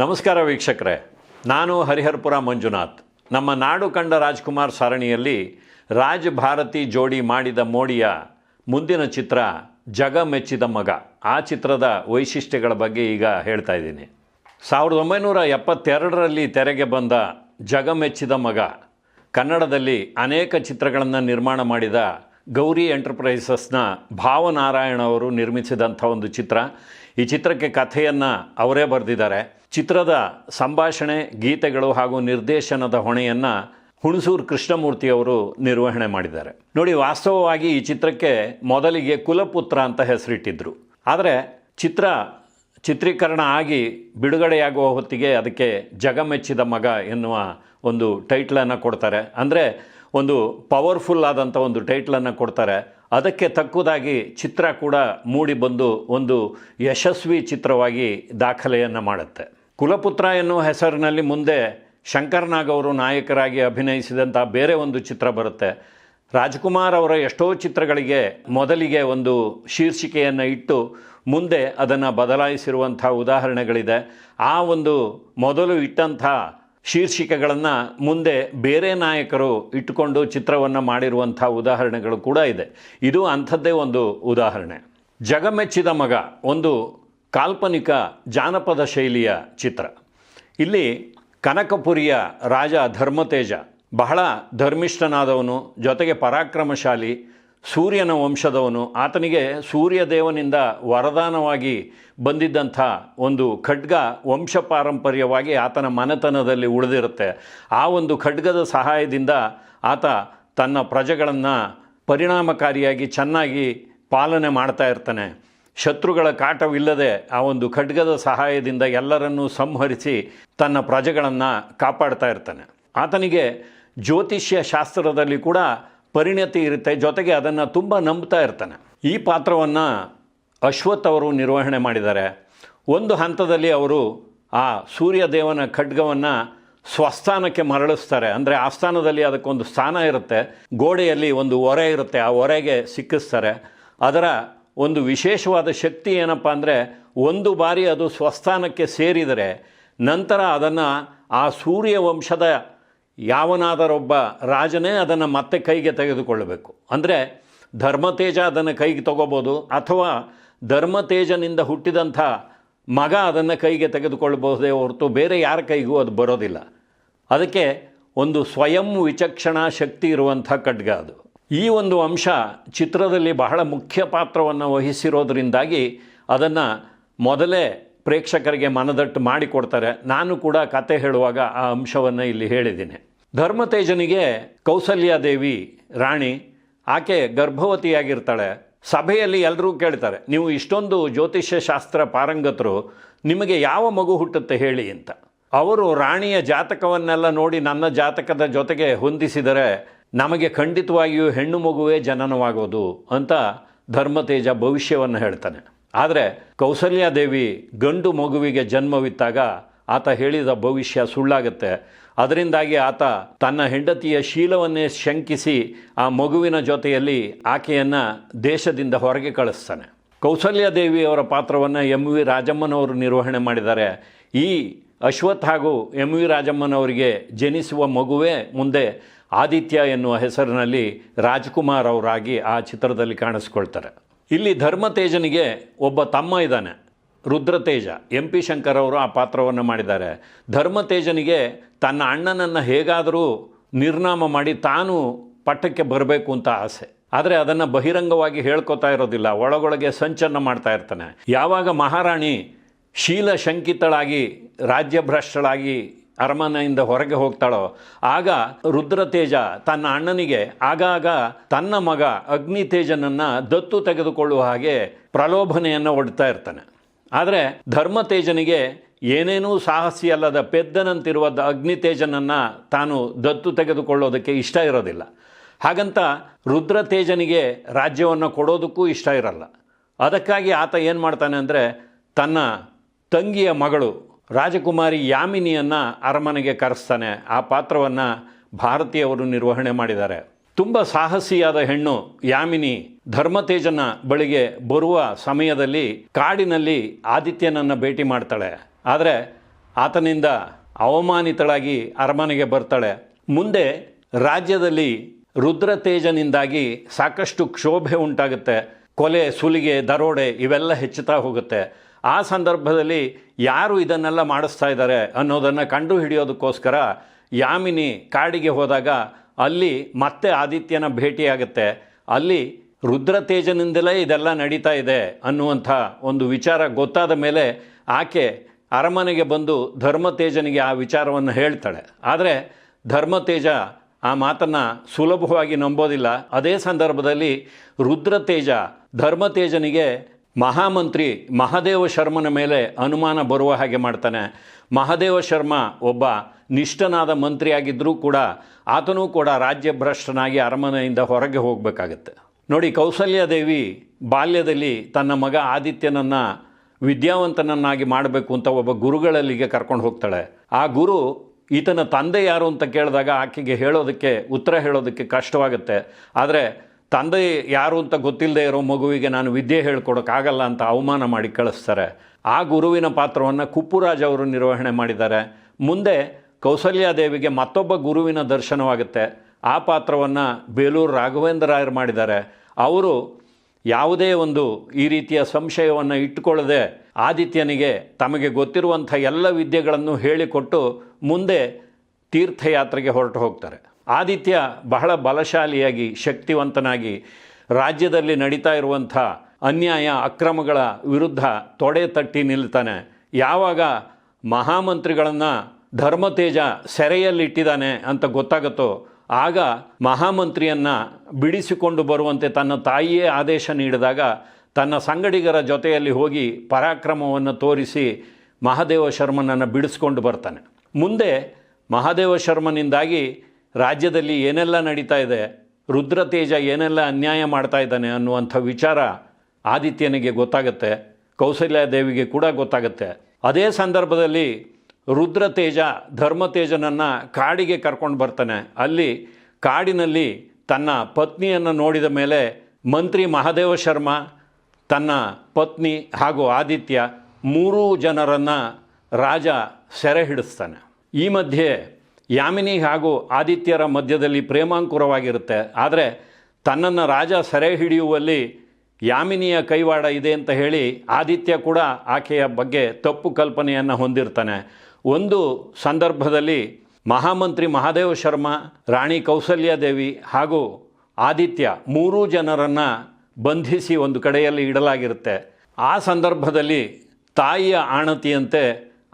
ನಮಸ್ಕಾರ ವೀಕ್ಷಕರೇ. ನಾನು ಹರಿಹರಪುರ ಮಂಜುನಾಥ್. ನಮ್ಮ ನಾಡು ಕಂಡ ರಾಜ್ಕುಮಾರ್ ಸರಣಿಯಲ್ಲಿ ರಾಜ್ ಭಾರತಿ ಜೋಡಿ ಮಾಡಿದ ಮೋಡಿಯ ಮುಂದಿನ ಚಿತ್ರ ಜಗ ಮೆಚ್ಚಿದ ಮಗ. ಆ ಚಿತ್ರದ ವೈಶಿಷ್ಟ್ಯಗಳ ಬಗ್ಗೆ ಈಗ ಹೇಳ್ತಾ ಇದ್ದೀನಿ. ಸಾವಿರದ ಒಂಬೈನೂರ ಎಪ್ಪತ್ತೆರಡರಲ್ಲಿ ತೆರೆಗೆ ಬಂದ ಜಗ ಮೆಚ್ಚಿದ ಮಗ. ಕನ್ನಡದಲ್ಲಿ ಅನೇಕ ಚಿತ್ರಗಳನ್ನು ನಿರ್ಮಾಣ ಮಾಡಿದ ಗೌರಿ ಎಂಟರ್ಪ್ರೈಸಸ್ನ ಭಾವನಾರಾಯಣ ಅವರು ನಿರ್ಮಿಸಿದಂಥ ಒಂದು ಚಿತ್ರ. ಈ ಚಿತ್ರಕ್ಕೆ ಕಥೆಯನ್ನು ಅವರೇ ಬರೆದಿದ್ದಾರೆ. ಚಿತ್ರದ ಸಂಭಾಷಣೆ, ಗೀತೆಗಳು ಹಾಗೂ ನಿರ್ದೇಶನದ ಹೊಣೆಯನ್ನು ಹುಣಸೂರು ಕೃಷ್ಣಮೂರ್ತಿ ಅವರು ನಿರ್ವಹಣೆ ಮಾಡಿದ್ದಾರೆ. ನೋಡಿ, ವಾಸ್ತವವಾಗಿ ಈ ಚಿತ್ರಕ್ಕೆ ಮೊದಲಿಗೆ ಕುಲಪುತ್ರ ಅಂತ ಹೆಸರಿಟ್ಟಿದ್ದರು ಆದರೆ ಚಿತ್ರ ಚಿತ್ರೀಕರಣ ಆಗಿ ಬಿಡುಗಡೆಯಾಗುವ ಹೊತ್ತಿಗೆ ಅದಕ್ಕೆ ಜಗಮೆಚ್ಚಿದ ಮಗ ಎನ್ನುವ ಒಂದು ಟೈಟ್ಲನ್ನು ಕೊಡ್ತಾರೆ. ಅಂದರೆ ಒಂದು ಪವರ್ಫುಲ್ ಆದಂಥ ಒಂದು ಟೈಟ್ಲನ್ನು ಕೊಡ್ತಾರೆ. ಅದಕ್ಕೆ ತಕ್ಕುದಾಗಿ ಚಿತ್ರ ಕೂಡ ಮೂಡಿ ಬಂದು ಒಂದು ಯಶಸ್ವಿ ಚಿತ್ರವಾಗಿ ದಾಖಲೆಯನ್ನು ಮಾಡುತ್ತೆ. ಕುಲಪುತ್ರ ಎನ್ನುವ ಹೆಸರಿನಲ್ಲಿ ಮುಂದೆ ಶಂಕರ್ನಾಗ್ ಅವರು ನಾಯಕರಾಗಿ ಅಭಿನಯಿಸಿದಂಥ ಬೇರೆ ಒಂದು ಚಿತ್ರ ಬರುತ್ತೆ. ರಾಜ್ಕುಮಾರ್ ಅವರ ಎಷ್ಟೋ ಚಿತ್ರಗಳಿಗೆ ಮೊದಲಿಗೆ ಒಂದು ಶೀರ್ಷಿಕೆಯನ್ನು ಇಟ್ಟು ಮುಂದೆ ಅದನ್ನು ಬದಲಾಯಿಸಿರುವಂಥ ಉದಾಹರಣೆಗಳಿದೆ. ಆ ಒಂದು ಮೊದಲು ಇಟ್ಟಂಥ ಶೀರ್ಷಿಕೆಗಳನ್ನು ಮುಂದೆ ಬೇರೆ ನಾಯಕರು ಇಟ್ಟುಕೊಂಡು ಚಿತ್ರವನ್ನು ಮಾಡಿರುವಂಥ ಉದಾಹರಣೆಗಳು ಕೂಡ ಇದೆ. ಇದು ಅಂಥದ್ದೇ ಒಂದು ಉದಾಹರಣೆ. ಜಗಮೆಚ್ಚಿದ ಮಗ, ಒಂದು ಕಾಲ್ಪನಿಕ ಜಾನಪದ ಶೈಲಿಯ ಚಿತ್ರ. ಇಲ್ಲಿ ಕನಕಪುರಿಯ ರಾಜ ಧರ್ಮತೇಜ ಬಹಳ ಧರ್ಮಿಷ್ಠನಾದವನು, ಜೊತೆಗೆ ಪರಾಕ್ರಮಶಾಲಿ ಸೂರ್ಯನ ವಂಶದವನು, ಆತನಿಗೆ ಸೂರ್ಯದೇವನಿಂದ ವರದಾನವಾಗಿ ಬಂದಿದ್ದಂಥ ಒಂದು ಖಡ್ಗ ವಂಶ ಪಾರಂಪರ್ಯವಾಗಿ ಆತನ ಮನೆತನದಲ್ಲಿ ಉಳಿದಿರುತ್ತೆ. ಆ ಒಂದು ಖಡ್ಗದ ಸಹಾಯದಿಂದ ಆತ ತನ್ನ ಪ್ರಜೆಗಳನ್ನು ಪರಿಣಾಮಕಾರಿಯಾಗಿ ಚೆನ್ನಾಗಿ ಪಾಲನೆ ಮಾಡ್ತಾ ಇರ್ತಾನೆ. ಶತ್ರುಗಳ ಕಾಟವಿಲ್ಲದೆ ಆ ಒಂದು ಖಡ್ಗದ ಸಹಾಯದಿಂದ ಎಲ್ಲರನ್ನೂ ಸಂಹರಿಸಿ ತನ್ನ ಪ್ರಜೆಗಳನ್ನು ಕಾಪಾಡ್ತಾ ಇರ್ತಾನೆ. ಆತನಿಗೆ ಜ್ಯೋತಿಷ್ಯ ಶಾಸ್ತ್ರದಲ್ಲಿ ಕೂಡ ಪರಿಣತಿ ಇರುತ್ತೆ, ಜೊತೆಗೆ ಅದನ್ನು ತುಂಬ ನಂಬ್ತಾ ಇರ್ತಾನೆ. ಈ ಪಾತ್ರವನ್ನು ಅಶ್ವಥ್ ಅವರು ನಿರ್ವಹಣೆ ಮಾಡಿದ್ದಾರೆ. ಒಂದು ಹಂತದಲ್ಲಿ ಅವರು ಆ ಸೂರ್ಯದೇವನ ಖಡ್ಗವನ್ನು ಸ್ವಸ್ಥಾನಕ್ಕೆ ಮರಳಿಸ್ತಾರೆ. ಅಂದರೆ ಆಸ್ಥಾನದಲ್ಲಿ ಅದಕ್ಕೊಂದು ಸ್ಥಾನ ಇರುತ್ತೆ, ಗೋಡೆಯಲ್ಲಿ ಒಂದು ಒರೆ ಇರುತ್ತೆ, ಆ ಒರೆಗೆ ಸಿಕ್ಕಿಸ್ತಾರೆ. ಅದರ ಒಂದು ವಿಶೇಷವಾದ ಶಕ್ತಿ ಏನಪ್ಪ ಅಂದರೆ ಒಂದು ಬಾರಿ ಅದು ಸ್ವಸ್ಥಾನಕ್ಕೆ ಸೇರಿದರೆ ನಂತರ ಅದನ್ನು ಆ ಸೂರ್ಯ ವಂಶದ ಯಾವನಾದರೊಬ್ಬ ರಾಜನೇ ಅದನ್ನು ಮತ್ತೆ ಕೈಗೆ ತೆಗೆದುಕೊಳ್ಳಬೇಕು. ಅಂದರೆ ಧರ್ಮತೇಜ ಅದನ್ನು ಕೈಗೆ ತಗೋಬೋದು, ಅಥವಾ ಧರ್ಮತೇಜನಿಂದ ಹುಟ್ಟಿದಂಥ ಮಗ ಅದನ್ನು ಕೈಗೆ ತೆಗೆದುಕೊಳ್ಳಬಹುದೇ ಹೊರತು ಬೇರೆ ಯಾರ ಕೈಗೂ ಅದು ಬರೋದಿಲ್ಲ. ಅದಕ್ಕೆ ಒಂದು ಸ್ವಯಂ ವಿಚಕ್ಷಣಾ ಶಕ್ತಿ ಇರುವಂಥ ಖಡ್ಗ ಅದು. ಈ ಒಂದು ಅಂಶ ಚಿತ್ರದಲ್ಲಿ ಬಹಳ ಮುಖ್ಯ ಪಾತ್ರವನ್ನು ವಹಿಸಿರೋದರಿಂದಾಗಿ ಅದನ್ನು ಮೊದಲೇ ಪ್ರೇಕ್ಷಕರಿಗೆ ಮನದಟ್ಟು ಮಾಡಿಕೊಡ್ತಾರೆ ನಾನು ಕೂಡ ಕತೆ ಹೇಳುವಾಗ ಆ ಅಂಶವನ್ನು ಇಲ್ಲಿ ಹೇಳಿದ್ದೀನಿ. ಧರ್ಮತೇಜನಿಗೆ ಕೌಸಲ್ಯಾದೇವಿ ರಾಣಿ, ಆಕೆ ಗರ್ಭವತಿಯಾಗಿರ್ತಾಳೆ. ಸಭೆಯಲ್ಲಿ ಎಲ್ಲರೂ ಕೇಳ್ತಾರೆ, ನೀವು ಇಷ್ಟೊಂದು ಜ್ಯೋತಿಷ್ಯ ಶಾಸ್ತ್ರ ಪಾರಂಗತರು, ನಿಮಗೆ ಯಾವ ಮಗು ಹುಟ್ಟುತ್ತೆ ಹೇಳಿ ಅಂತ. ಅವರು ರಾಣಿಯ ಜಾತಕವನ್ನೆಲ್ಲ ನೋಡಿ ನನ್ನ ಜಾತಕದ ಜೊತೆಗೆ ಹೊಂದಿಸಿದರೆ ನಮಗೆ ಖಂಡಿತವಾಗಿಯೂ ಹೆಣ್ಣು ಮಗುವೇ ಜನನವಾಗೋದು ಅಂತ ಧರ್ಮತೇಜ ಭವಿಷ್ಯವನ್ನು ಹೇಳ್ತಾನೆ. ಆದರೆ ಕೌಸಲ್ಯಾದೇವಿ ಗಂಡು ಮಗುವಿಗೆ ಜನ್ಮವಿತ್ತಾಗ ಆತ ಹೇಳಿದ ಭವಿಷ್ಯ ಸುಳ್ಳಾಗುತ್ತೆ. ಅದರಿಂದಾಗಿ ಆತ ತನ್ನ ಹೆಂಡತಿಯ ಶೀಲವನ್ನೇ ಶಂಕಿಸಿ ಆ ಮಗುವಿನ ಜೊತೆಯಲ್ಲಿ ಆಕೆಯನ್ನು ದೇಶದಿಂದ ಹೊರಗೆ ಕಳಿಸ್ತಾನೆ. ಕೌಸಲ್ಯಾದೇವಿಯವರ ಪಾತ್ರವನ್ನು ಎಂ ವಿ ರಾಜಮ್ಮನವರು ನಿರ್ವಹಣೆ ಮಾಡಿದ್ದಾರೆ. ಈ ಅಶ್ವಥ್ ಹಾಗೂ ಎಂ ವಿ ರಾಜಮ್ಮನವರಿಗೆ ಜನಿಸುವ ಮಗುವೇ ಮುಂದೆ ಆದಿತ್ಯ ಎನ್ನುವ ಹೆಸರಿನಲ್ಲಿ ರಾಜ್ಕುಮಾರ್ ಅವರಾಗಿ ಆ ಚಿತ್ರದಲ್ಲಿ ಕಾಣಿಸ್ಕೊಳ್ತಾರೆ. ಇಲ್ಲಿ ಧರ್ಮತೇಜನಿಗೆ ಒಬ್ಬ ತಮ್ಮ ಇದ್ದಾನೆ, ರುದ್ರತೇಜ. ಎಂ ಪಿ ಶಂಕರ್ ಅವರು ಆ ಪಾತ್ರವನ್ನು ಮಾಡಿದ್ದಾರೆ. ಧರ್ಮತೇಜನಿಗೆ ತನ್ನ ಅಣ್ಣನನ್ನು ಹೇಗಾದರೂ ನಿರ್ನಾಮ ಮಾಡಿ ತಾನು ಪಟ್ಟಕ್ಕೆ ಬರಬೇಕು ಅಂತ ಆಸೆ. ಆದರೆ ಅದನ್ನು ಬಹಿರಂಗವಾಗಿ ಹೇಳ್ಕೊತಾ ಇರೋದಿಲ್ಲ. ಒಳಗೊಳಗೆ ಸಂಚನ ಮಾಡ್ತಾ ಇರ್ತಾನೆ. ಯಾವಾಗ ಮಹಾರಾಣಿ ಶೀಲ ಶಂಕಿತಳಾಗಿ ರಾಜ್ಯಭ್ರಷ್ಟಳಾಗಿ ಅರಮನೆಯಿಂದ ಹೊರಗೆ ಹೋಗ್ತಾಳೋ. ಆಗ ರುದ್ರತೇಜ ತನ್ನ ಅಣ್ಣನಿಗೆ, ಆಗಾಗ ತನ್ನ ಮಗ ಅಗ್ನಿತೇಜನನ್ನು ದತ್ತು ತೆಗೆದುಕೊಳ್ಳುವ ಹಾಗೆ ಪ್ರಲೋಭನೆಯನ್ನು ಒಡ್ತಾ ಇರ್ತಾನೆ. ಆದರೆ ಧರ್ಮತೇಜನಿಗೆ ಏನೇನೂ ಸಾಹಸಿ ಅಲ್ಲದ ಪೆದ್ದನಂತಿರುವ ದ ಅಗ್ನಿತೇಜನನ್ನು ತಾನು ದತ್ತು ತೆಗೆದುಕೊಳ್ಳೋದಕ್ಕೆ ಇಷ್ಟ ಇರೋದಿಲ್ಲ. ಹಾಗಂತ ರುದ್ರತೇಜನಿಗೆ ರಾಜ್ಯವನ್ನು ಕೊಡೋದಕ್ಕೂ ಇಷ್ಟ ಇರಲ್ಲ. ಅದಕ್ಕಾಗಿ ಆತ ಏನು ಮಾಡ್ತಾನೆ ಅಂದರೆ ತನ್ನ ತಂಗಿಯ ಮಗಳು ರಾಜಕುಮಾರಿ ಯಾಮಿನಿಯನ್ನು ಅರಮನೆಗೆ ಕರೆಸ್ತಾನೆ. ಆ ಪಾತ್ರವನ್ನು ಭಾರತೀಯವರು ನಿರ್ವಹಣೆ ಮಾಡಿದ್ದಾರೆ. ತುಂಬ ಸಾಹಸಿಯಾದ ಹೆಣ್ಣು ಯಾಮಿನಿ ಧರ್ಮತೇಜನ ಬಳಿಗೆ ಬರುವ ಸಮಯದಲ್ಲಿ ಕಾಡಿನಲ್ಲಿ ಆದಿತ್ಯನನ್ನು ಭೇಟಿ ಮಾಡ್ತಾಳೆ. ಆದರೆ ಆತನಿಂದ ಅವಮಾನಿತಳಾಗಿ ಅರಮನೆಗೆ ಬರ್ತಾಳೆ. ಮುಂದೆ ರಾಜ್ಯದಲ್ಲಿ ರುದ್ರತೇಜನಿಂದಾಗಿ ಸಾಕಷ್ಟು ಕ್ಷೋಭೆ ಉಂಟಾಗುತ್ತೆ. ಕೊಲೆ, ಸುಲಿಗೆ, ದರೋಡೆ ಇವೆಲ್ಲ ಹೆಚ್ಚುತ್ತಾ ಹೋಗುತ್ತೆ. ಆ ಸಂದರ್ಭದಲ್ಲಿ ಯಾರು ಇದನ್ನೆಲ್ಲ ಮಾಡಿಸ್ತಾ ಇದ್ದಾರೆ ಅನ್ನೋದನ್ನು ಕಂಡು ಹಿಡಿಯೋದಕ್ಕೋಸ್ಕರ ಯಾಮಿನಿ ಕಾಡಿಗೆ ಹೋದಾಗ ಅಲ್ಲಿ ಮತ್ತೆ ಆದಿತ್ಯನ ಭೇಟಿಯಾಗುತ್ತೆ. ಅಲ್ಲಿ ರುದ್ರತೇಜನಿಂದಲೇ ಇದೆಲ್ಲ ನಡೀತಾ ಇದೆ ಅನ್ನುವಂಥ ಒಂದು ವಿಚಾರ ಗೊತ್ತಾದ ಮೇಲೆ ಆಕೆ ಅರಮನೆಗೆ ಬಂದು ಧರ್ಮತೇಜನಿಗೆ ಆ ವಿಚಾರವನ್ನು ಹೇಳ್ತಾಳೆ. ಆದರೆ ಧರ್ಮತೇಜ ಆ ಮಾತನ್ನು ಸುಲಭವಾಗಿ ನಂಬೋದಿಲ್ಲ. ಅದೇ ಸಂದರ್ಭದಲ್ಲಿ ರುದ್ರತೇಜ ಧರ್ಮತೇಜನಿಗೆ ಮಹಾಮಂತ್ರಿ ಮಹಾದೇವ ಶರ್ಮನ ಮೇಲೆ ಅನುಮಾನ ಬರುವ ಹಾಗೆ ಮಾಡ್ತಾನೆ. ಮಹಾದೇವ ಶರ್ಮ ಒಬ್ಬ ನಿಷ್ಠನಾದ ಮಂತ್ರಿಯಾಗಿದ್ದರೂ ಕೂಡ ಆತನೂ ಕೂಡ ರಾಜ್ಯಭ್ರಷ್ಟನಾಗಿ ಅರಮನೆಯಿಂದ ಹೊರಗೆ ಹೋಗಬೇಕಾಗತ್ತೆ. ನೋಡಿ ಕೌಸಲ್ಯಾದೇವಿ ಬಾಲ್ಯದಲ್ಲಿ ತನ್ನ ಮಗ ಆದಿತ್ಯನನ್ನು ವಿದ್ಯಾವಂತನನ್ನಾಗಿ ಮಾಡಬೇಕು ಅಂತ ಒಬ್ಬ ಗುರುಗಳಲ್ಲಿಗೆ ಕರ್ಕೊಂಡು ಹೋಗ್ತಾಳೆ. ಆ ಗುರು ಈತನ ತಂದೆ ಯಾರು ಅಂತ ಕೇಳಿದಾಗ ಆಕೆಗೆ ಹೇಳೋದಕ್ಕೆ, ಉತ್ತರ ಹೇಳೋದಕ್ಕೆ ಕಷ್ಟವಾಗುತ್ತೆ. ಆದರೆ ತಂದೆ ಯಾರು ಅಂತ ಗೊತ್ತಿಲ್ಲದೆ ಇರೋ ಮಗುವಿಗೆ ನಾನು ವಿದ್ಯೆ ಹೇಳ್ಕೊಡೋಕ್ಕಾಗಲ್ಲ ಅಂತ ಅವಮಾನ ಮಾಡಿ ಕಳಿಸ್ತಾರೆ. ಆ ಗುರುವಿನ ಪಾತ್ರವನ್ನು ಕುಪ್ಪುರಾಜ್ ಅವರು ನಿರ್ವಹಣೆ ಮಾಡಿದ್ದಾರೆ. ಮುಂದೆ ಕೌಸಲ್ಯಾದೇವಿಗೆ ಮತ್ತೊಬ್ಬ ಗುರುವಿನ ದರ್ಶನವಾಗುತ್ತೆ. ಆ ಪಾತ್ರವನ್ನು ಬೇಲೂರು ರಾಘವೇಂದ್ರ ರಾಯರು ಮಾಡಿದ್ದಾರೆ. ಅವರು ಯಾವುದೇ ಒಂದು ಈ ರೀತಿಯ ಸಂಶಯವನ್ನು ಇಟ್ಟುಕೊಳ್ಳದೆ ಆದಿತ್ಯನಿಗೆ ತಮಗೆ ಗೊತ್ತಿರುವಂಥ ಎಲ್ಲ ವಿದ್ಯೆಗಳನ್ನು ಹೇಳಿಕೊಟ್ಟು ಮುಂದೆ ತೀರ್ಥಯಾತ್ರೆಗೆ ಹೊರಟು ಹೋಗ್ತಾರೆ. ಆದಿತ್ಯ ಬಹಳ ಬಲಶಾಲಿಯಾಗಿ, ಶಕ್ತಿವಂತನಾಗಿ ರಾಜ್ಯದಲ್ಲಿ ನಡೀತಾ ಇರುವಂಥ ಅನ್ಯಾಯ, ಅಕ್ರಮಗಳ ವಿರುದ್ಧ ತೊಡೆ ತಟ್ಟಿ ನಿಲ್ತಾನೆ. ಯಾವಾಗ ಮಹಾಮಂತ್ರಿಗಳನ್ನು ಧರ್ಮತೇಜ ಸೆರೆಯಲ್ಲಿಟ್ಟಿದ್ದಾನೆ ಅಂತ ಗೊತ್ತಾಗುತ್ತೋ, ಆಗ ಮಹಾಮಂತ್ರಿಯನ್ನು ಬಿಡಿಸಿಕೊಂಡು ಬರುವಂತೆ ತನ್ನ ತಾಯಿಯೇ ಆದೇಶ ನೀಡಿದಾಗ ತನ್ನ ಸಂಗಡಿಗರ ಜೊತೆಯಲ್ಲಿ ಹೋಗಿ ಪರಾಕ್ರಮವನ್ನು ತೋರಿಸಿ ಮಹಾದೇವ ಶರ್ಮನನ್ನು ಬಿಡಿಸ್ಕೊಂಡು ಬರ್ತಾನೆ. ಮುಂದೆ ಮಹಾದೇವ ಶರ್ಮನಿಂದಾಗಿ ರಾಜ್ಯದಲ್ಲಿ ಏನೆಲ್ಲ ನಡೀತಾ ಇದೆ ರುದ್ರತೇಜ ಏನೆಲ್ಲ ಅನ್ಯಾಯ ಮಾಡ್ತಾ ಇದ್ದಾನೆ ಅನ್ನುವಂಥ ವಿಚಾರ ಆದಿತ್ಯನಿಗೆ ಗೊತ್ತಾಗುತ್ತೆ ಕೌಸಲ್ಯಾದೇವಿಗೆ ಕೂಡ ಗೊತ್ತಾಗುತ್ತೆ. ಅದೇ ಸಂದರ್ಭದಲ್ಲಿ ರುದ್ರತೇಜ ಧರ್ಮತೇಜನನ್ನು ಕಾಡಿಗೆ ಕರ್ಕೊಂಡು ಬರ್ತಾನೆ. ಅಲ್ಲಿ ಕಾಡಿನಲ್ಲಿ ತನ್ನ ಪತ್ನಿಯನ್ನು ನೋಡಿದ ಮೇಲೆ ಮಂತ್ರಿ ಮಹಾದೇವ ಶರ್ಮ, ತನ್ನ ಪತ್ನಿ ಹಾಗೂ ಆದಿತ್ಯ ಮೂರೂ ಜನರನ್ನು ರಾಜ ಸೆರೆ ಹಿಡಿಸ್ತಾನೆ. ಈ ಮಧ್ಯೆ ಯಾಮಿನಿ ಹಾಗೂ ಆದಿತ್ಯರ ಮಧ್ಯದಲ್ಲಿ ಪ್ರೇಮಾಂಕುರವಾಗಿರುತ್ತೆ. ಆದರೆ ತನ್ನನ್ನು ರಾಜ ಸೆರೆ ಹಿಡಿಯುವಲ್ಲಿ ಯಾಮಿನಿಯ ಕೈವಾಡ ಇದೆ ಅಂತ ಹೇಳಿ ಆದಿತ್ಯ ಕೂಡ ಆಕೆಯ ಬಗ್ಗೆ ತಪ್ಪು ಕಲ್ಪನೆಯನ್ನು ಹೊಂದಿರ್ತಾನೆ. ಒಂದು ಸಂದರ್ಭದಲ್ಲಿ ಮಹಾಮಂತ್ರಿ ಮಹಾದೇವ ಶರ್ಮ, ರಾಣಿ ಕೌಸಲ್ಯಾದೇವಿ ಹಾಗೂ ಆದಿತ್ಯ ಮೂರೂ ಜನರನ್ನು ಬಂಧಿಸಿ ಒಂದು ಕಡೆಯಲ್ಲಿ ಇಡಲಾಗಿರುತ್ತೆ. ಆ ಸಂದರ್ಭದಲ್ಲಿ ತಾಯಿಯ ಆಣತಿಯಂತೆ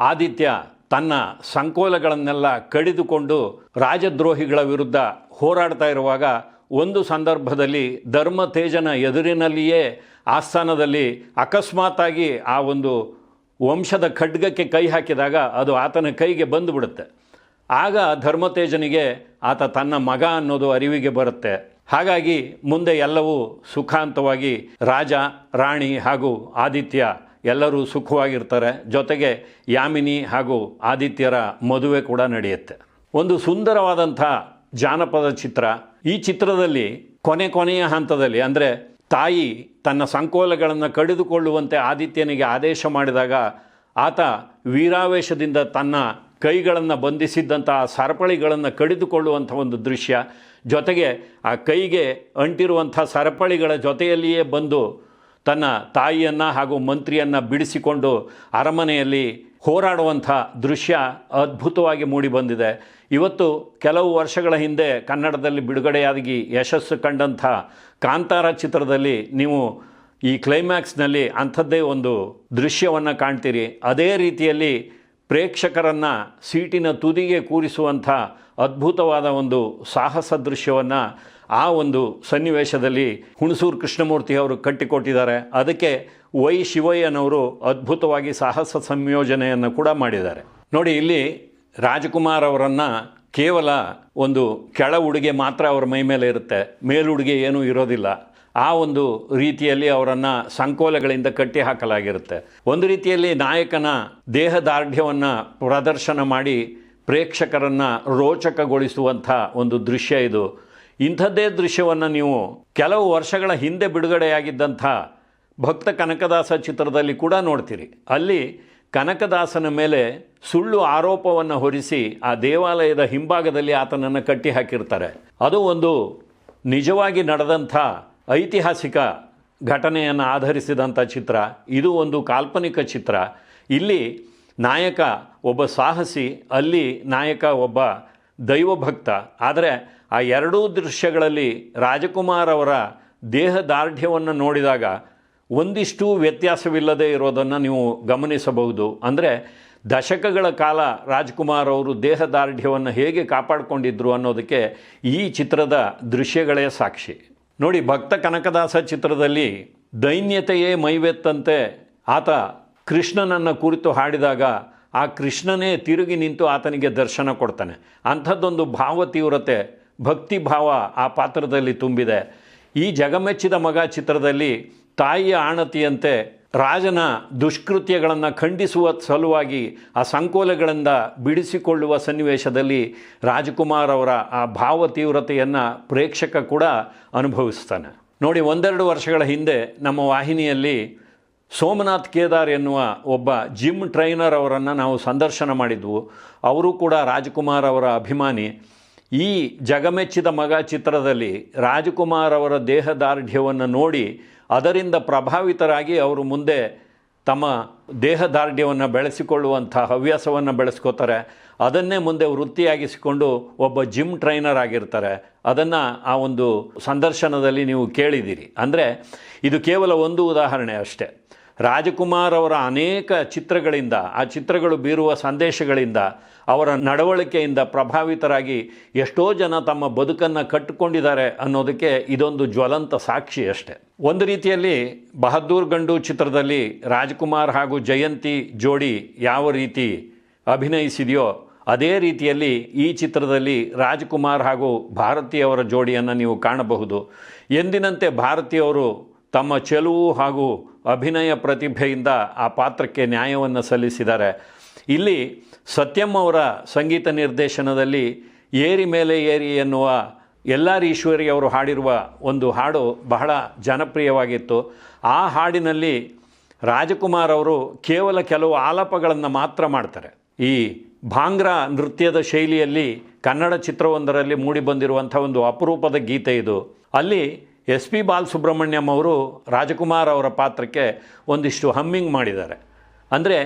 ಆದಿತ್ಯ ತನ್ನ ಸಂಕೋಲಗಳನ್ನೆಲ್ಲ ಕಡಿದುಕೊಂಡು ರಾಜದ್ರೋಹಿಗಳ ವಿರುದ್ಧ ಹೋರಾಡ್ತಾ ಇರುವಾಗ ಒಂದು ಸಂದರ್ಭದಲ್ಲಿ ಧರ್ಮತೇಜನ ಎದುರಿನಲ್ಲಿಯೇ ಆಸ್ಥಾನದಲ್ಲಿ ಅಕಸ್ಮಾತಾಗಿ ಆ ಒಂದು ವಂಶದ ಖಡ್ಗಕ್ಕೆ ಕೈ ಹಾಕಿದಾಗ ಅದು ಆತನ ಕೈಗೆ ಬಂದುಬಿಡುತ್ತೆ. ಆಗ ಧರ್ಮತೇಜನಿಗೆ ಆತ ತನ್ನ ಮಗ ಅನ್ನೋದು ಅರಿವಿಗೆ ಬರುತ್ತೆ. ಹಾಗಾಗಿ ಮುಂದೆ ಎಲ್ಲವೂ ಸುಖಾಂತವಾಗಿ ರಾಜ, ರಾಣಿ ಹಾಗೂ ಆದಿತ್ಯ ಎಲ್ಲರೂ ಸುಖವಾಗಿರ್ತಾರೆ. ಜೊತೆಗೆ ಯಾಮಿನಿ ಹಾಗೂ ಆದಿತ್ಯರ ಮದುವೆ ಕೂಡ ನಡೆಯುತ್ತೆ. ಒಂದು ಸುಂದರವಾದಂಥ ಜಾನಪದ ಚಿತ್ರ. ಈ ಚಿತ್ರದಲ್ಲಿ ಕೊನೆ ಕೊನೆಯ ಹಂತದಲ್ಲಿ ಅಂದರೆ ತಾಯಿ ತನ್ನ ಸಂಕೋಲಗಳನ್ನು ಕಡಿದುಕೊಳ್ಳುವಂತೆ ಆದಿತ್ಯನಿಗೆ ಆದೇಶ ಮಾಡಿದಾಗ ಆತ ವೀರಾವೇಶದಿಂದ ತನ್ನ ಕೈಗಳನ್ನು ಬಂಧಿಸಿದ್ದಂಥ ಸರಪಳಿಗಳನ್ನು ಕಡಿದುಕೊಳ್ಳುವಂಥ ಒಂದು ದೃಶ್ಯ. ಜೊತೆಗೆ ಆ ಕೈಗೆ ಅಂಟಿರುವಂಥ ಸರಪಳಿಗಳ ಜೊತೆಯಲ್ಲಿಯೇ ಬಂದು ತನ್ನ ತಾಯಿಯನ್ನು ಹಾಗೂ ಮಂತ್ರಿಯನ್ನು ಬಿಡಿಸಿಕೊಂಡು ಅರಮನೆಯಲ್ಲಿ ಹೋರಾಡುವಂಥ ದೃಶ್ಯ ಅದ್ಭುತವಾಗಿ ಮೂಡಿಬಂದಿದೆ ಇವತ್ತು ಕೆಲವು ವರ್ಷಗಳ ಹಿಂದೆ ಕನ್ನಡದಲ್ಲಿ ಬಿಡುಗಡೆಯಾಗಿ ಯಶಸ್ಸು ಕಂಡಂಥ ಕಾಂತಾರ ಚಿತ್ರದಲ್ಲಿ ನೀವು ಈ ಕ್ಲೈಮ್ಯಾಕ್ಸ್ನಲ್ಲಿ ಅಂಥದ್ದೇ ಒಂದು ದೃಶ್ಯವನ್ನು ಕಾಣ್ತೀರಿ. ಅದೇ ರೀತಿಯಲ್ಲಿ ಪ್ರೇಕ್ಷಕರನ್ನು ಸೀಟಿನ ತುದಿಗೆ ಕೂರಿಸುವಂಥ ಅದ್ಭುತವಾದ ಒಂದು ಸಾಹಸ ದೃಶ್ಯವನ್ನು ಆ ಒಂದು ಸನ್ನಿವೇಶದಲ್ಲಿ ಹುಣಸೂರು ಕೃಷ್ಣಮೂರ್ತಿ ಅವರು ಕಟ್ಟಿಕೊಟ್ಟಿದ್ದಾರೆ. ಅದಕ್ಕೆ ವೈ ಶಿವಯ್ಯನವರು ಅದ್ಭುತವಾಗಿ ಸಾಹಸ ಸಂಯೋಜನೆಯನ್ನು ಕೂಡ ಮಾಡಿದ್ದಾರೆ. ನೋಡಿ, ಇಲ್ಲಿ ರಾಜಕುಮಾರ್ ಅವರನ್ನು ಕೇವಲ ಒಂದು ಕೆಳ ಉಡುಗೆ ಮಾತ್ರ ಅವರ ಮೈ ಮೇಲೆ ಇರುತ್ತೆ. ಮೇಲುಡುಗೆ ಏನೂ ಇರೋದಿಲ್ಲ. ಆ ಒಂದು ರೀತಿಯಲ್ಲಿ ಅವರನ್ನು ಸಂಕೋಲೆಗಳಿಂದ ಕಟ್ಟಿ ಹಾಕಲಾಗಿರುತ್ತೆ. ಒಂದು ರೀತಿಯಲ್ಲಿ ನಾಯಕನ ದೇಹದಾರ್ಢ್ಯವನ್ನು ಪ್ರದರ್ಶನ ಮಾಡಿ ಪ್ರೇಕ್ಷಕರನ್ನು ರೋಚಕಗೊಳಿಸುವಂಥ ಒಂದು ದೃಶ್ಯ ಇದು. ಇಂಥದ್ದೇ ದೃಶ್ಯವನ್ನು ನೀವು ಕೆಲವು ವರ್ಷಗಳ ಹಿಂದೆ ಬಿಡುಗಡೆಯಾಗಿದ್ದಂಥ ಭಕ್ತ ಕನಕದಾಸ ಚಿತ್ರದಲ್ಲಿ ಕೂಡ ನೋಡ್ತೀರಿ. ಅಲ್ಲಿ ಕನಕದಾಸನ ಮೇಲೆ ಸುಳ್ಳು ಆರೋಪವನ್ನು ಹೊರಿಸಿ ಆ ದೇವಾಲಯದ ಹಿಂಭಾಗದಲ್ಲಿ ಆತನನ್ನು ಕಟ್ಟಿ ಹಾಕಿರ್ತಾರೆ. ಅದು ಒಂದು ನಿಜವಾಗಿ ನಡೆದಂಥ ಐತಿಹಾಸಿಕ ಘಟನೆಯನ್ನು ಆಧರಿಸಿದಂಥ ಚಿತ್ರ. ಇದು ಒಂದು ಕಾಲ್ಪನಿಕ ಚಿತ್ರ. ಇಲ್ಲಿ ನಾಯಕ ಒಬ್ಬ ಸಾಹಸಿ, ಅಲ್ಲಿ ನಾಯಕ ಒಬ್ಬ ದೈವಭಕ್ತ. ಆದರೆ ಆ ಎರಡೂ ದೃಶ್ಯಗಳಲ್ಲಿ ರಾಜಕುಮಾರ್ ಅವರ ದೇಹ ದಾರ್ಢ್ಯವನ್ನು ನೋಡಿದಾಗ ಒಂದಿಷ್ಟು ವ್ಯತ್ಯಾಸವಿಲ್ಲದೆ ಇರೋದನ್ನು ನೀವು ಗಮನಿಸಬಹುದು. ಅಂದರೆ ದಶಕಗಳ ಕಾಲ ರಾಜ್ಕುಮಾರ್ ಅವರು ದೇಹ ದಾರ್ಢ್ಯವನ್ನು ಹೇಗೆ ಕಾಪಾಡಿಕೊಂಡಿದ್ರು ಅನ್ನೋದಕ್ಕೆ ಈ ಚಿತ್ರದ ದೃಶ್ಯಗಳೇ ಸಾಕ್ಷಿ. ನೋಡಿ, ಭಕ್ತ ಕನಕದಾಸ ಚಿತ್ರದಲ್ಲಿ ದೈನ್ಯತೆಯೇ ಮೈವೆತ್ತಂತೆ ಆತ ಕೃಷ್ಣನನ್ನು ಕುರಿತು ಹಾಡಿದಾಗ ಆ ಕೃಷ್ಣನೇ ತಿರುಗಿ ನಿಂತು ಆತನಿಗೆ ದರ್ಶನ ಕೊಡ್ತಾನೆ. ಅಂಥದ್ದೊಂದು ಭಾವ ತೀವ್ರತೆ ಭಕ್ತಿ ಭಾವ ಆ ಪಾತ್ರದಲ್ಲಿ ತುಂಬಿದೆ. ಈ ಜಗಮೆಚ್ಚಿದ ಮಗ ಚಿತ್ರದಲ್ಲಿ ತಾಯಿಯ ಆಣತಿಯಂತೆ ರಾಜನ ದುಷ್ಕೃತ್ಯಗಳನ್ನು ಖಂಡಿಸುವ ಸಲುವಾಗಿ ಆ ಸಂಕೋಲೆಗಳಿಂದ ಬಿಡಿಸಿಕೊಳ್ಳುವ ಸನ್ನಿವೇಶದಲ್ಲಿ ರಾಜಕುಮಾರ್ ಅವರ ಆ ಭಾವ ತೀವ್ರತೆಯನ್ನು ಪ್ರೇಕ್ಷಕ ಕೂಡ ಅನುಭವಿಸ್ತಾನೆ. ನೋಡಿ, ಒಂದೆರಡು ವರ್ಷಗಳ ಹಿಂದೆ ನಮ್ಮ ವಾಹಿನಿಯಲ್ಲಿ ಸೋಮನಾಥ್ ಕೇದಾರ್ ಎನ್ನುವ ಒಬ್ಬ ಜಿಮ್ ಟ್ರೈನರ್ ಅವರನ್ನು ನಾವು ಸಂದರ್ಶನ ಮಾಡಿದ್ವು. ಅವರು ಕೂಡ ರಾಜ್ಕುಮಾರ್ ಅವರ ಅಭಿಮಾನಿ. ಈ ಜಗಮೆಚ್ಚಿದ ಮಗ ಚಿತ್ರದಲ್ಲಿ ರಾಜ್ಕುಮಾರ್ ಅವರ ದೇಹದಾರ್ಢ್ಯವನ್ನು ನೋಡಿ ಅದರಿಂದ ಪ್ರಭಾವಿತರಾಗಿ ಅವರು ಮುಂದೆ ತಮ್ಮ ದೇಹದಾರ್ಢ್ಯವನ್ನು ಬೆಳೆಸಿಕೊಳ್ಳುವಂಥ ಹವ್ಯಾಸವನ್ನು ಬೆಳೆಸ್ಕೋತಾರೆ. ಅದನ್ನೇ ಮುಂದೆ ವೃತ್ತಿಯಾಗಿಸಿಕೊಂಡು ಒಬ್ಬ ಜಿಮ್ ಟ್ರೈನರ್ ಆಗಿರ್ತಾರೆ. ಅದನ್ನು ಆ ಒಂದು ಸಂದರ್ಶನದಲ್ಲಿ ನೀವು ಕೇಳಿದ್ದೀರಿ. ಅಂದರೆ ಇದು ಕೇವಲ ಒಂದು ಉದಾಹರಣೆ ಅಷ್ಟೇ. ರಾಜಕುಮಾರ್ ಅವರ ಅನೇಕ ಚಿತ್ರಗಳಿಂದ, ಆ ಚಿತ್ರಗಳು ಬೀರುವ ಸಂದೇಶಗಳಿಂದ, ಅವರ ನಡವಳಿಕೆಯಿಂದ ಪ್ರಭಾವಿತರಾಗಿ ಎಷ್ಟೋ ಜನ ತಮ್ಮ ಬದುಕನ್ನು ಕಟ್ಟಿಕೊಂಡಿದ್ದಾರೆ ಅನ್ನೋದಕ್ಕೆ ಇದೊಂದು ಜ್ವಲಂತ ಸಾಕ್ಷಿ ಅಷ್ಟೆ. ಒಂದು ರೀತಿಯಲ್ಲಿ ಬಹದ್ದೂರ್ ಗಂಡು ಚಿತ್ರದಲ್ಲಿ ರಾಜ್ಕುಮಾರ್ ಹಾಗೂ ಜಯಂತಿ ಜೋಡಿ ಯಾವ ರೀತಿ ಅಭಿನಯಿಸಿದೆಯೋ, ಅದೇ ರೀತಿಯಲ್ಲಿ ಈ ಚಿತ್ರದಲ್ಲಿ ರಾಜ್ಕುಮಾರ್ ಹಾಗೂ ಭಾರತೀಯವರ ಜೋಡಿಯನ್ನು ನೀವು ಕಾಣಬಹುದು. ಎಂದಿನಂತೆ ಭಾರತಿಯವರು ತಮ್ಮ ಚೆಲುವು ಹಾಗೂ ಅಭಿನಯ ಪ್ರತಿಭೆಯಿಂದ ಆ ಪಾತ್ರಕ್ಕೆ ನ್ಯಾಯವನ್ನು ಸಲ್ಲಿಸಿದ್ದಾರೆ. ಇಲ್ಲಿ ಸತ್ಯಂ ಅವರ ಸಂಗೀತ ನಿರ್ದೇಶನದಲ್ಲಿ ಏರಿ ಮೇಲೆ ಏರಿ ಎನ್ನುವ ಎಲ್ಲಾರ್ ಈಶ್ವರಿ ಅವರು ಹಾಡಿರುವ ಒಂದು ಹಾಡು ಬಹಳ ಜನಪ್ರಿಯವಾಗಿತ್ತು. ಆ ಹಾಡಿನಲ್ಲಿ ರಾಜಕುಮಾರ್ ಅವರು ಕೇವಲ ಕೆಲವು ಆಲಾಪಗಳನ್ನು ಮಾತ್ರ ಮಾಡ್ತಾರೆ. ಈ ಭಾಂಗ್ರಾ ನೃತ್ಯದ ಶೈಲಿಯಲ್ಲಿ ಕನ್ನಡ ಚಿತ್ರವೊಂದರಲ್ಲಿ ಮೂಡಿಬಂದಿರುವಂಥ ಒಂದು ಅಪರೂಪದ ಗೀತೆ ಇದು. ಅಲ್ಲಿ ಎಸ್ ಪಿ ಬಾಲಸುಬ್ರಹ್ಮಣ್ಯಂ ಅವರು ರಾಜಕುಮಾರ್ ಅವರ ಪಾತ್ರಕ್ಕೆ ಒಂದಿಷ್ಟು ಹಮ್ಮಿಂಗ್ ಮಾಡಿದ್ದಾರೆ. ಅಂದರೆ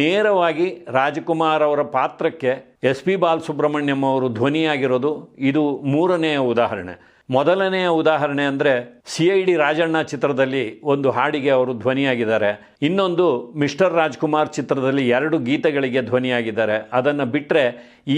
ನೇರವಾಗಿ ರಾಜಕುಮಾರ್ ಅವರ ಪಾತ್ರಕ್ಕೆ ಎಸ್ ಪಿ ಬಾಲಸುಬ್ರಹ್ಮಣ್ಯಂ ಅವರು ಧ್ವನಿಯಾಗಿರೋದು ಇದು ಮೂರನೆಯ ಉದಾಹರಣೆ. ಮೊದಲನೆಯ ಉದಾಹರಣೆ ಅಂದರೆ ಸಿ ಐ ಡಿ ರಾಜಣ್ಣ ಚಿತ್ರದಲ್ಲಿ ಒಂದು ಹಾಡಿಗೆ ಅವರು ಧ್ವನಿಯಾಗಿದ್ದಾರೆ. ಇನ್ನೊಂದು ಮಿಸ್ಟರ್ ರಾಜ್ಕುಮಾರ್ ಚಿತ್ರದಲ್ಲಿ ಎರಡು ಗೀತೆಗಳಿಗೆ ಧ್ವನಿಯಾಗಿದ್ದಾರೆ. ಅದನ್ನು ಬಿಟ್ಟರೆ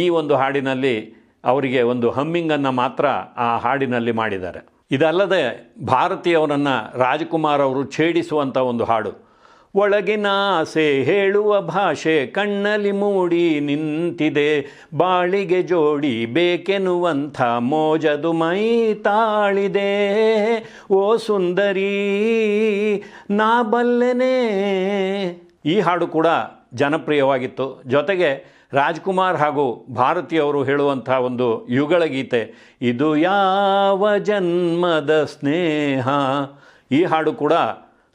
ಈ ಒಂದು ಹಾಡಿನಲ್ಲಿ ಅವರಿಗೆ ಒಂದು ಹಮ್ಮಿಂಗನ್ನು ಮಾತ್ರ ಆ ಹಾಡಿನಲ್ಲಿ ಮಾಡಿದ್ದಾರೆ. ಇದಲ್ಲದೆ ಭಾರತೀಯವರನ್ನು ರಾಜಕುಮಾರ್ ಅವರು ಛೇಡಿಸುವಂಥ ಒಂದು ಹಾಡು. ಒಳಗಿನ ಆಸೆ ಹೇಳುವ ಭಾಷೆ ಕಣ್ಣಲ್ಲಿ ಮೂಡಿ ನಿಂತಿದೆ. ಬಾಳಿಗೆ ಜೋಡಿ ಬೇಕೆನ್ನುವಂಥ ಮೋಜದು ಮೈ ತಾಳಿದೆ. ಓ ಸುಂದರಿ, ನಾ ಬಲ್ಲೆನೇ. ಈ ಹಾಡು ಕೂಡ ಜನಪ್ರಿಯವಾಗಿತ್ತು. ಜೊತೆಗೆ ರಾಜ್ಕುಮಾರ್ ಹಾಗೂ ಭಾರತಿಯವರು ಹೇಳುವಂಥ ಒಂದು ಯುಗಳ ಗೀತೆ, ಇದು ಯಾವ ಜನ್ಮದ ಸ್ನೇಹ? ಈ ಹಾಡು ಕೂಡ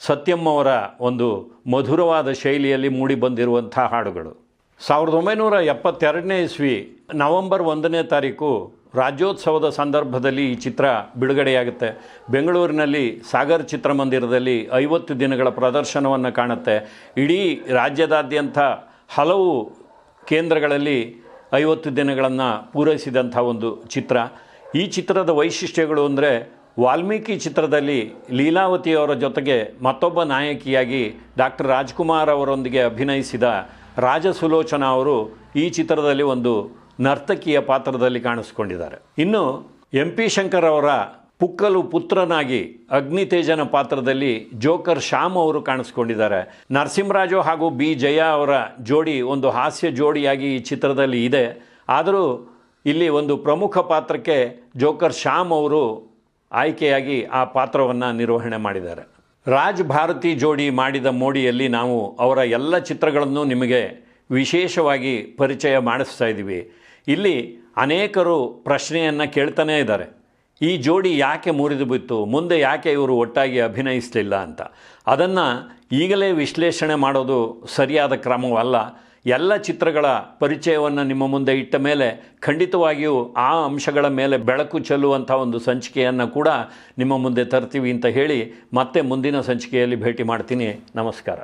ಸತ್ಯಮ್ಮವರ ಒಂದು ಮಧುರವಾದ ಶೈಲಿಯಲ್ಲಿ ಮೂಡಿ ಬಂದಿರುವಂಥ ಹಾಡುಗಳು. ಸಾವಿರದ ಒಂಬೈನೂರ ಎಪ್ಪತ್ತೆರಡನೇ ಇಸ್ವಿ ನವೆಂಬರ್ ಒಂದನೇ ತಾರೀಕು ರಾಜ್ಯೋತ್ಸವದ ಸಂದರ್ಭದಲ್ಲಿ ಈ ಚಿತ್ರ ಬಿಡುಗಡೆಯಾಗುತ್ತೆ. ಬೆಂಗಳೂರಿನಲ್ಲಿ ಸಾಗರ್ ಚಿತ್ರಮಂದಿರದಲ್ಲಿ ಐವತ್ತು ದಿನಗಳ ಪ್ರದರ್ಶನವನ್ನು ಕಾಣುತ್ತೆ. ಇಡೀ ರಾಜ್ಯದಾದ್ಯಂತ ಹಲವು ಕೇಂದ್ರಗಳಲ್ಲಿ ಐವತ್ತು ದಿನಗಳನ್ನು ಪೂರೈಸಿದಂಥ ಒಂದು ಚಿತ್ರ. ಈ ಚಿತ್ರದ ವೈಶಿಷ್ಟ್ಯಗಳು ಅಂದರೆ ವಾಲ್ಮೀಕಿ ಚಿತ್ರದಲ್ಲಿ ಲೀಲಾವತಿಯವರ ಜೊತೆಗೆ ಮತ್ತೊಬ್ಬ ನಾಯಕಿಯಾಗಿ ಡಾಕ್ಟರ್ ರಾಜ್ಕುಮಾರ್ ಅವರೊಂದಿಗೆ ಅಭಿನಯಿಸಿದ ರಾಜಸುಲೋಚನಾ ಅವರು ಈ ಚಿತ್ರದಲ್ಲಿ ಒಂದು ನರ್ತಕಿಯ ಪಾತ್ರದಲ್ಲಿ ಕಾಣಿಸ್ಕೊಂಡಿದ್ದಾರೆ. ಇನ್ನು ಎಂ ಪಿ ಶಂಕರ್ ಅವರ ಪುಕ್ಕಲು ಪುತ್ರನಾಗಿ ಅಗ್ನಿತೇಜನ ಪಾತ್ರದಲ್ಲಿ ಜೋಕರ್ ಶ್ಯಾಮ್ ಅವರು ಕಾಣಿಸ್ಕೊಂಡಿದ್ದಾರೆ. ನರಸಿಂಹರಾಜು ಹಾಗೂ ಬಿ ಜಯ ಅವರ ಜೋಡಿ ಒಂದು ಹಾಸ್ಯ ಜೋಡಿಯಾಗಿ ಈ ಚಿತ್ರದಲ್ಲಿ ಇದೆ. ಆದರೂ ಇಲ್ಲಿ ಒಂದು ಪ್ರಮುಖ ಪಾತ್ರಕ್ಕೆ ಜೋಕರ್ ಶ್ಯಾಮ್ ಅವರು ಆಯ್ಕೆಯಾಗಿ ಆ ಪಾತ್ರವನ್ನು ನಿರ್ವಹಣೆ ಮಾಡಿದ್ದಾರೆ. ರಾಜ್ ಭಾರತಿ ಜೋಡಿ ಮಾಡಿದ ಮೋಡಿಯಲ್ಲಿ ನಾವು ಅವರ ಎಲ್ಲ ಚಿತ್ರಗಳನ್ನು ನಿಮಗೆ ವಿಶೇಷವಾಗಿ ಪರಿಚಯ ಮಾಡಿಸ್ತಾ ಇದ್ದೀವಿ ಇಲ್ಲಿ ಅನೇಕರು ಪ್ರಶ್ನೆಯನ್ನು ಕೇಳ್ತಾನೇ ಇದ್ದಾರೆ. ಈ ಜೋಡಿ ಯಾಕೆ ಮುರಿದು ಬಿತ್ತು? ಮುಂದೆ ಯಾಕೆ ಇವರು ಒಟ್ಟಾಗಿ ಅಭಿನಯಿಸಲಿಲ್ಲ ಅಂತ. ಅದನ್ನು ಈಗಲೇ ವಿಶ್ಲೇಷಣೆ ಮಾಡೋದು ಸರಿಯಾದ ಕ್ರಮವಲ್ಲ. ಎಲ್ಲ ಚಿತ್ರಗಳ ಪರಿಚಯವನ್ನು ನಿಮ್ಮ ಮುಂದೆ ಇಟ್ಟ ಮೇಲೆ ಖಂಡಿತವಾಗಿಯೂ ಆ ಅಂಶಗಳ ಮೇಲೆ ಬೆಳಕು ಚೆಲ್ಲುವಂಥ ಒಂದು ಸಂಚಿಕೆಯನ್ನು ಕೂಡ ನಿಮ್ಮ ಮುಂದೆ ತರ್ತೀವಿ ಅಂತ ಹೇಳಿ ಮತ್ತೆ ಮುಂದಿನ ಸಂಚಿಕೆಯಲ್ಲಿ ಭೇಟಿ ಮಾಡ್ತೀನಿ. ನಮಸ್ಕಾರ.